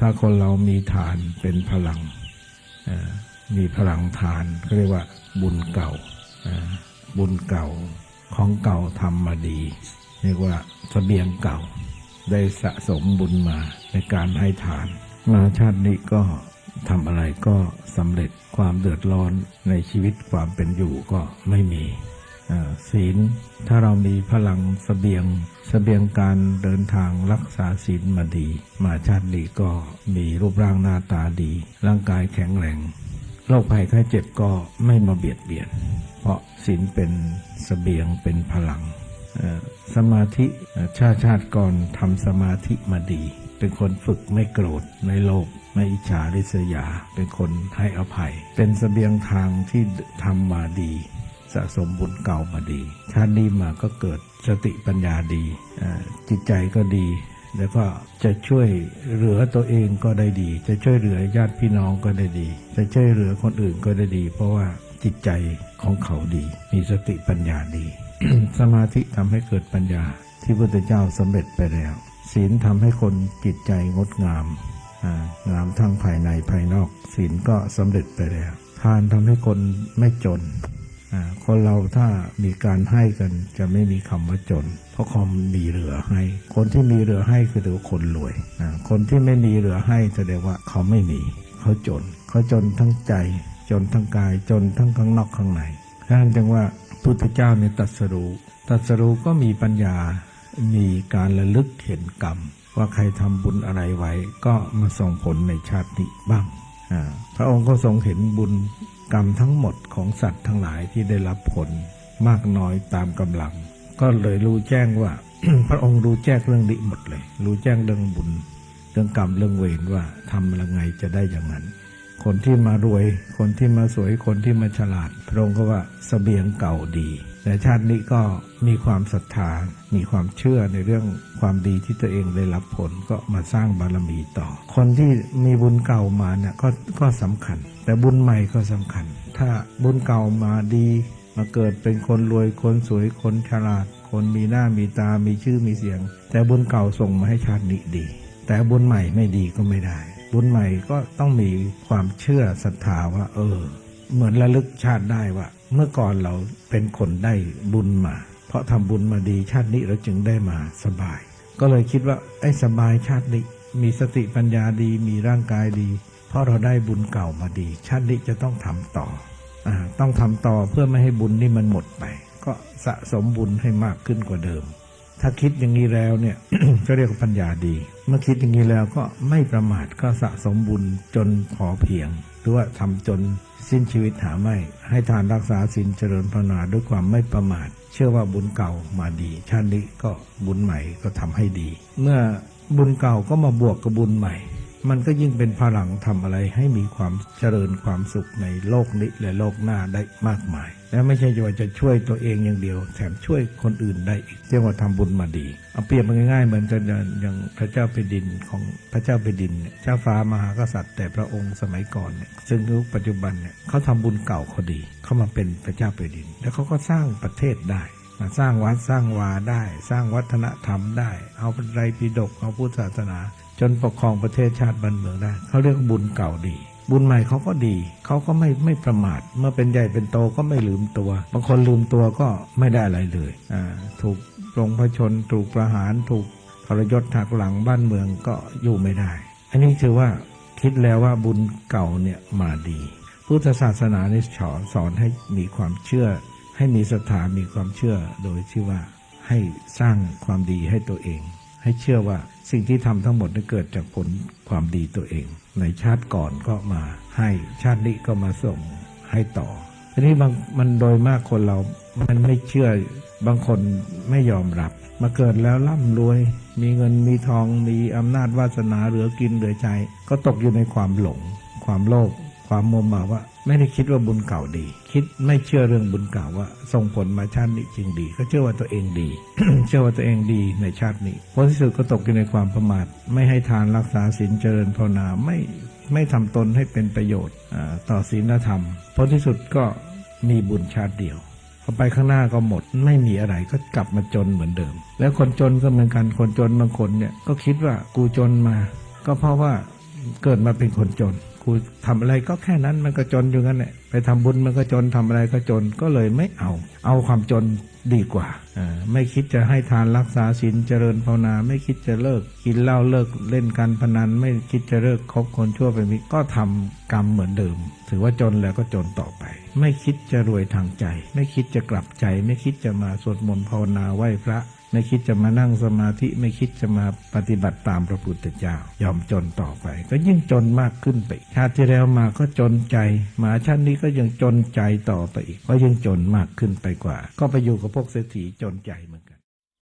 ถ้าคนเรามีทานเป็นพลัง มีพลังทานก็เรียกว่าบุญเก่า บุญเก่าของเก่าทำมาดี เรียกว่าเสบียงเก่า ได้สะสมบุญมาในการให้ทาน มาชาตินี้ก็ทำอะไรก็สำเร็จความเดือดร้อนในชีวิตความเป็นอยู่ก็ไม่มี ศีล ถ้าเรามีพลังเสบียงเสบียงการเดินทางรักษาศีลมาดี มาชาตินี้ก็มีรูปร่างหน้าตาดี ร่างกายแข็งแรงโรคภัยไข้เจ็บก็ไม่มาเบียดเบียน เพราะศีลเป็นเสบียงเป็นพลังสมาธิชาติชาติก่อนทำสมาธิมาดี เป็นคนฝึกไม่โกรธไม่โลภไม่อิจฉาริษยา เป็นคนให้อภัย เป็นสเสบียงทางที่ทำมาดี สะสมบุญเก่ามาดี ชาตินี้มาก็เกิดสติปัญญาดีจิตใจก็ดี แล้วก็จะช่วยเหลือตัวเองก็ได้ดี จะช่วยเหลือญาติพี่น้องก็ได้ดี จะช่วยเหลือคนอื่นก็ได้ดี เพราะว่าจิตใจของเขาดี มีสติปัญญาดี สมาธิทำให้เกิดปัญญา ที่พระพุทธเจ้าสำเร็จไปแล้ว ศีลทำให้คนจิตใจงดงามงามทั้งภายในภายนอกศีลก็สำเร็จไปแล้ว ทานทำให้คนไม่จน คนเราถ้ามีการให้กันจะไม่มีคำว่าจน เพราะความมีเหลือให้ คนที่มีเหลือให้คือถือว่าคนรวยคนที่ไม่มีเหลือให้แสดงว่าเขาไม่มี เขาจน เขาจนทั้งใจ จนทั้งกายจนทั้งข้างนอกข้างในท่านจึงว่าพุทธเจ้าเนี่ยตรัสรู้ตรัสรู้ก็มีปัญญา มีการระลึกเห็นกรรม ว่าใครทำบุญอะไรไว้ก็มาส่งผลในชาตินี้บ้างพระองค์ก็ทรงเห็นบุญ กรรมทั้งหมดของสัตว์ทั้งหลายที่ได้รับผลมากน้อยตามกำลัง ก็เลยรู้แจ้งว่า พระองค์รู้แจ้งเรื่องนี้หมดเลย รู้แจ้งเรื่องบุญ เรื่องกรรมเรื่องเวรว่าทำยังไงจะได้อย่างนั้น คนที่มารวย คนที่มาสวยคนที่มาฉลาด พระองค์ก็ว่าเสบียงเก่าดี แต่ชาตินี้ก็มีความศรัทธา มีความเชื่อในเรื่องความดีที่ตัวเองได้รับผลก็มาสร้างบารมีต่อ คนที่มีบุญเก่ามาเนี่ยก็ก็สำคัญ แต่บุญใหม่ก็สำคัญ ถ้าบุญเก่ามาดี มาเกิดเป็นคนรวยคนสวยคนฉลาด คนมีหน้ามีตามีชื่อมีเสียง แต่บุญเก่าส่งมาให้ชาตินี้ดี แต่บุญใหม่ไม่ดีก็ไม่ได้ บุญใหม่ก็ต้องมีความเชื่อศรัทธาว่า เออ เหมือนระลึกชาติได้ว่า เมื่อก่อนเราเป็นคนได้บุญมา เพราะทำบุญมาดีชาตินี้เราจึงได้มาสบาย ก็เลยคิดว่าไอ้สบายชาตินี้มีสติปัญญาดีมีร่างกายดี เพราะเราได้บุญเก่ามาดี ชาตินี้จะต้องทำต่ออต้องทำต่อเพื่อไม่ให้บุญนี่มันหมดไป ก็สะสมบุญให้มากขึ้นกว่าเดิม ถ้าคิดอย่างนี้แล้วเนี่ยก็เรียกว่าปัญญาดี เมื่อคิดอย่างนี้แล้วก็ไม่ประมาทก็สะสมบุญจนพอเพียง หรือว่าทำจนสิ้นชีวิตหาไม่ให้ทานรักษาศีลเจริญภาวนาด้วยความไม่ประมาท เชื่อว่าบุญเก่ามาดี ชาตินี้ก็บุญใหม่ก็ทำให้ดี เมื่อบุญเก่าก็มาบวกกับบุญใหม่ มันก็ยิ่งเป็นพลังทำอะไรให้มีความเจริญความสุขในโลกนี้และโลกหน้าได้มากมาย และไม่ใช่ว่าจะช่วยตัวเองอย่างเดียว แถมช่วยคนอื่นได้อีกเรียกว่าทำบุญมาดี เอาเปรียบมันง่ายๆ เหมือนกันอย่างพระเจ้าแผ่นดินของพระเจ้าแผ่นดินเนี่ยเจ้าฟ้ามหากษัตริย์ แต่พระองค์สมัยก่อนเนี่ยซึ่งยุคปัจจุบันเนี่ยเขาทำบุญเก่าเขาดี เขามาเป็นพระเจ้าแผ่นดิน แล้วเขาก็สร้างประเทศได้ สร้างวัดสร้างวาได้ สร้างวัฒนธรรมได้ เอาไรปิฎกเอาพุทธศาสนา จนปกครองประเทศชาติบ้านเมืองได้เขาเรียกบุญเก่าดี บุญใหม่เขาก็ดี เขาก็ไม่ไม่ประมาท เมื่อเป็นใหญ่เป็นโตก็ไม่ลืมตัว บางคนลืมตัวก็ไม่ได้อะไรเลยอ่าถูกปรงพระชนถูกประหารถูกทรยศหักหลังบ้านเมืองก็อยู่ไม่ได้ อันนี้ถือว่าคิดแล้วว่าบุญเก่าเนี่ยมาดี พุทธศาสนานี่สอนสอนให้มีความเชื่อ ให้มีศรัทธามีความเชื่อโดยที่ว่าให้สร้างความดีให้ตัวเอง ให้เชื่อว่าสิ่งที่ทำทั้งหมดนั้นเกิดจากผลความดีตัวเอง ในชาติก่อนก็มาให้ชาตินี้ก็มาส่งให้ต่อทีนี้บางมันโดยมากคนเรา มันไม่เชื่อบางคนไม่ยอมรับ มาเกิดแล้วร่ำรวย มีเงินมีทองมีอำนาจวาสนาเหลือกินเหลือใจ ก็ตกอยู่ในความหลง ความโลภ ความโมมาว่า ไม่ได้คิดว่าบุญเก่าดี คิดไม่เชื่อเรื่องบุญเก่าว่าส่งผลมาชาตินี้จริงดี ก็เชื่อว่าตัวเองดี เชื่อว่าตัวเองดีในชาตินี้ผลที่สุดก็ตกอยู่ในความประมาทไม่ให้ทานรักษาศีลเจริญภาวนาไม่ไม่ทำตนให้เป็นประโยชน์ต่อศีลธรรมผลที่สุดก็มีบุญชาติเดียวพอไปข้างหน้าก็หมดไม่มีอะไรก็กลับมาจนเหมือนเดิม แล้วคนจนก็เหมือนกันคนจนบางคนเนี่ยก็คิดว่ากูจนมา ก็เพราะว่าเกิดมาเป็นคนจน กูทำอะไรก็แค่นั้นมันก็จนอยู่งั้นแหละไปทำบุญมันก็จนทำอะไรก็จนก็เลยไม่เอา เอาความจนดีกว่าอ่า ไม่คิดจะให้ทานรักษาศีลเจริญภาวนา ไม่คิดจะเลิกกินเหล้าเลิกเล่นการพนัน ไม่คิดจะเลิกคบคนชั่วไปมิก็ทำกรรมเหมือนเดิม ถือว่าจนแล้วก็จนต่อไป ไม่คิดจะรวยทางใจ ไม่คิดจะกลับใจ ไม่คิดจะมาสวดมนต์ภาวนาไหว้พระ ไม่คิดจะมานั่งสมาธิไม่คิดจะมาปฏิบัติตามพระพุทธเจ้ายอมจนต่อไป ก็ยิ่งจนมากขึ้นไป ชาติที่แล้วมาก็จนใจ มาชาตินี้ก็ยังจนใจต่อไปอีกก็ยิ่งจนมากขึ้นไปกว่า ก็ไปอยู่กับพวกเศรษฐีจนใจเหมือนกัน